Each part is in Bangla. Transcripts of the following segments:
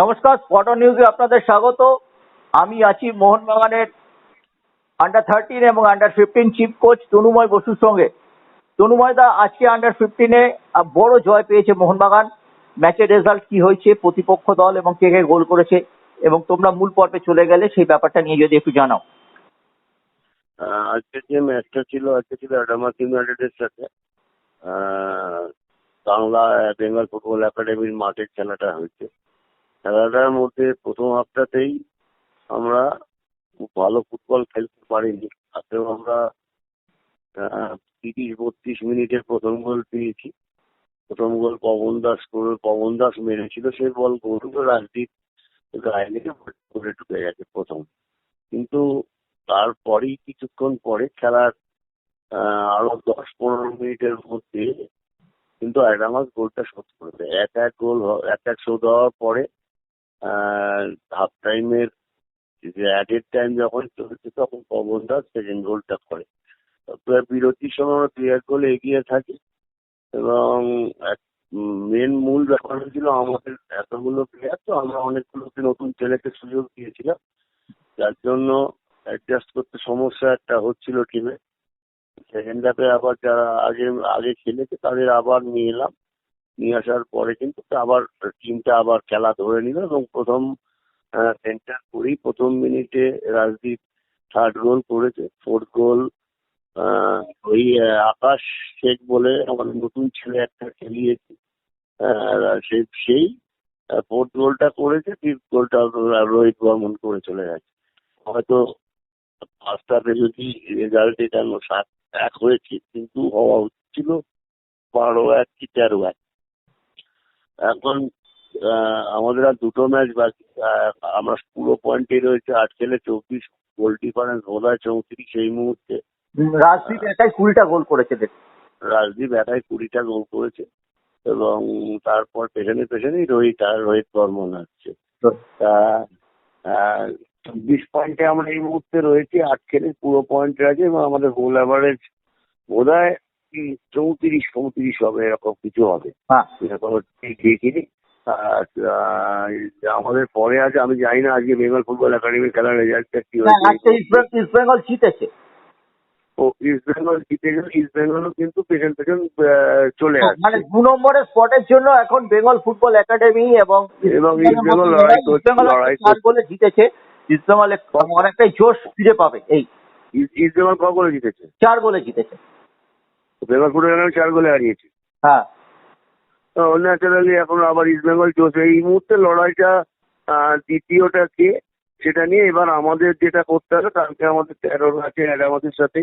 নমস্কার স্পটন নিউজে আপনাদের স্বাগত। আমি আছি মোহনবাগানের আন্ডার থার্টিন এবং under fifteen chief coach Tanumoy বসুর সঙ্গে। তনুময় দা, আজকে আন্ডার ফিফটিনে বড় জয় পেয়েছে মোহনবাগান। ম্যাচের রেজাল্ট কি হয়েছে, প্রতিপক্ষ দল এবং কে কে গোল করেছে এবং তোমরা মূল পর্বে চলে গেলে সেই ব্যাপারটা নিয়ে যদি একটু জানাও। আজকে যে ম্যাচটা ছিল, আজকে ছিল অ্যাডামাস ইউনাইটেডের সাথে। বাংলা বেঙ্গল ফুটবল একাডেমির মাঠের খেলাটা হয়েছে। খেলাটার মধ্যে প্রথম হাফটাতেই আমরা খুব ভালো ফুটবল খেলতে পারিনি। তাতেও আমরা তিরিশ, বত্রিশ মিনিটের প্রথম গোল পেয়েছি। প্রথম গোল পবন দাস করে, পবন দাস মেরেছিল সেই বল গোলগুলো রাজদীপ গায়ে লেগে করে ঢুকে গেছে প্রথম। কিন্তু তারপরেই কিছুক্ষণ পরে খেলার আরও দশ, পনেরো মিনিটের মধ্যে কিন্তু অ্যাডামাস গোলটা শোধ করে দেয়। এক এক গোল এক এক শোধ হওয়ার পরে হাফ টাইমের যে অ্যাডেড টাইম যখন চলছে তখন পবন দাস সেকেন্ড গোলটা করে। বিরতির সময় আমরা এক গোল এগিয়ে থাকি এবং মেন মূল ব্যাপার হয়েছিল আমাদের এতগুলো প্লেয়ার তো আমরা অনেকগুলো নতুন ছেলেকে সুযোগ দিয়েছিলাম। যার জন্য অ্যাডজাস্ট করতে সমস্যা একটা হচ্ছিল টিমে সেকেন্ড হাফে আবার যারা আগে আগে খেলেছে তাদের আবার নিয়ে এলাম। নিয়ে আসার পরে কিন্তু আবার টিমটা আবার খেলা ধরে নিল এবং প্রথম সেন্টার করেই প্রথম মিনিটে রাজদীপ থার্ড গোল করেছে। ফোর্থ গোল ওই আকাশ শেখ বলে আমাদের নতুন ছেলে একটা খেলিয়েছে। সেই সেই ফোর্থ গোলটা করেছে ফিফথ গোলটা রোহিত বর্মন করে চলে গেছে। হয়তো হাফে যদি রেজাল্ট এটা সাত এক হয়েছে, কিন্তু হওয়া হচ্ছিল বারো এক কি তেরো এক। এখন আমাদের আর দুটো ম্যাচ বাকি আমরা পুরো পয়েন্টে রয়েছে আট খেলে চব্বিশ গোল ডিফারেন্স বোধ হয় চৌত্রিশ এই মুহূর্তে। রাজদীপ একাই কুড়িটা গোল করেছে রাজদীপ একাই কুড়িটা গোল করেছে এবং তারপর পেছনে পেছনেই রোহিত আর রোহিত বর্মন আসছে। চব্বিশ পয়েন্টে আমরা এই মুহূর্তে রয়েছি আট খেলে পুরো পয়েন্টে আছে এবং আমাদের গোল অ্যাভারেজ বোধ হয় চৌত্রিশ পঁয়ত্রিশ হবে এরকম কিছু হবে। হ্যাঁ এরকম ঠিক আর, আমাদের পরে আছে আমি জানি না আজকে বেঙ্গল ফুটবল একাডেমির খেলার রেজাল্টটা কি হয়েছে। ইস্ট বেঙ্গল জিতেছে। ও ইস্ট বেঙ্গল জিতে গেলে ইস্ট বেঙ্গলও কিন্তু পেছন পেছন চলে মানে দু নম্বরের স্পটের জন্য এখন বেঙ্গল ফুটবল একাডেমি এবং এবং ইস্ট বেঙ্গল লড়াই করছে, লড়াই গোলে জিতেছে। ইস্ট বেঙ্গল অনেকটাই জোশ ফিরে পাবে এই। ইস্ট বেঙ্গল ক জিতেছে? চার গোলে জিতেছে। বেঙ্গল চার গোলে হারিয়েছে। হ্যাঁ। ন্যাচারালি এখন আবার ইস্ট বেঙ্গল চলছে এই মুহূর্তে লড়াইটা দ্বিতীয়টা কে সেটা নিয়ে এবার আমাদের যেটা করতে হবে কালকে আমাদের তেরো আছে আমাদের সাথে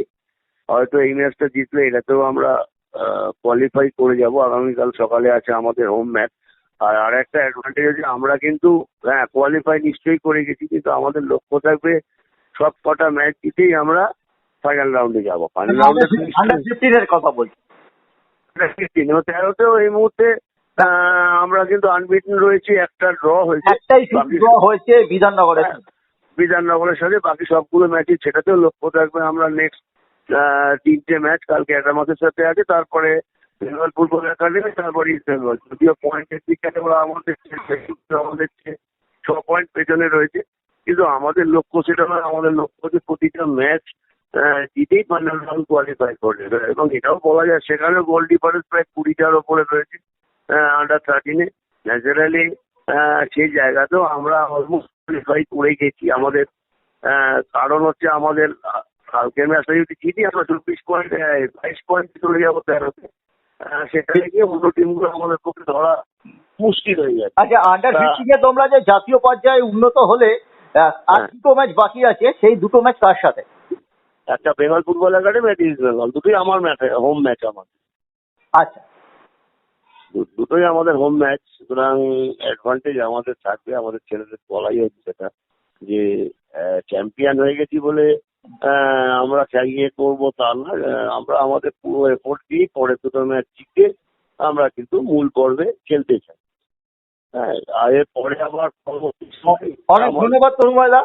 হয়তো এই ম্যাচটা জিতলে এটাতেও আমরা কোয়ালিফাই করে যাব। আগামীকাল সকালে আছে আমাদের হোম ম্যাচ আর আর একটা অ্যাডভান্টেজ আছে আমরা কিন্তু হ্যাঁ কোয়ালিফাই নিশ্চয়ই করে গেছি কিন্তু আমাদের লক্ষ্য থাকবে সব কটা ম্যাচ জিতেই আমরা ফাইনাল রাউন্ডে যাব। ফাইনাল রাউন্ডে আন্ডার কথা বলছি। তেরোতেও এই মুহূর্তে আমরা কিন্তু আনবিটেন রয়েছি একটা ড্র হয়েছে। একটাই draw হয়েছে বিধাননগরে হ্যাঁ, বিধাননগরের সাথে বাকি সবগুলো ম্যাচই সেটাতেও লক্ষ্য থাকবে আমরা নেক্সট তিনটে ম্যাচ কালকে অ্যাডামাসের সাথে আছে তারপরে বেঙ্গল ফুটবল একাডেমি তারপরে ইস্ট বেঙ্গল যদিও পয়েন্টের দিক থেকে ওরা আমাদের আমাদের ছ পয়েন্ট পেছনে রয়েছে। কিন্তু আমাদের লক্ষ্য সেটা নয় আমাদের লক্ষ্য হচ্ছে প্রতিটা ম্যাচ জিতেই ফাইনাল রাউন্ড কোয়ালিফাই করবে এবং এটাও বলা যায় সেখানে গোল ডিফারেন্স প্রায় কুড়িটার ওপরে রয়েছে আন্ডার থার্টিনে ন্যাচারালি সেই জায়গাতেও আমরা অলমোস্ট কোয়ালিফাই করে গেছি। আমাদের কারণ হচ্ছে আমাদের আহ, কালকের ম্যাচটা যদি জিতি আমরা চব্বিশ পয়েন্ট বাইশ পয়েন্ট চলে যাব তেরোতে। সেখানে গিয়ে অন্য টিমগুলো আমাদের পক্ষে ধরা মুশকিল হয়ে যাচ্ছে। আচ্ছা আন্ডার ফিফটিনে তোমরা যে জাতীয় পর্যায়ে উন্নত হলে আর হ্যাঁ। দুটো ম্যাচ বাকি আছে সেই দুটো ম্যাচ কার সাথে? একটা বেঙ্গল ফুটবল একাডেমি একটা ইস্ট বেঙ্গল দুটোই আমার ম্যাচ হোম ম্যাচ আমার। আচ্ছা। দুটোই আমাদের হোম ম্যাচ সুতরাং অ্যাডভান্টেজ আমাদের থাকবে আমাদের ছেলেদের বলাই হচ্ছে সেটা যে চ্যাম্পিয়ন হয়ে গেছি বলে আমরা চাইয়ে করব তা না আমরা আমাদের পুরো এফোর্ট দিয়ে পরের দুটো ম্যাচ জিতে আমরা কিন্তু মূল পর্বে খেলতে চাই। হ্যাঁ আর এর পরে আবার অনেক ধন্যবাদ তরুণদা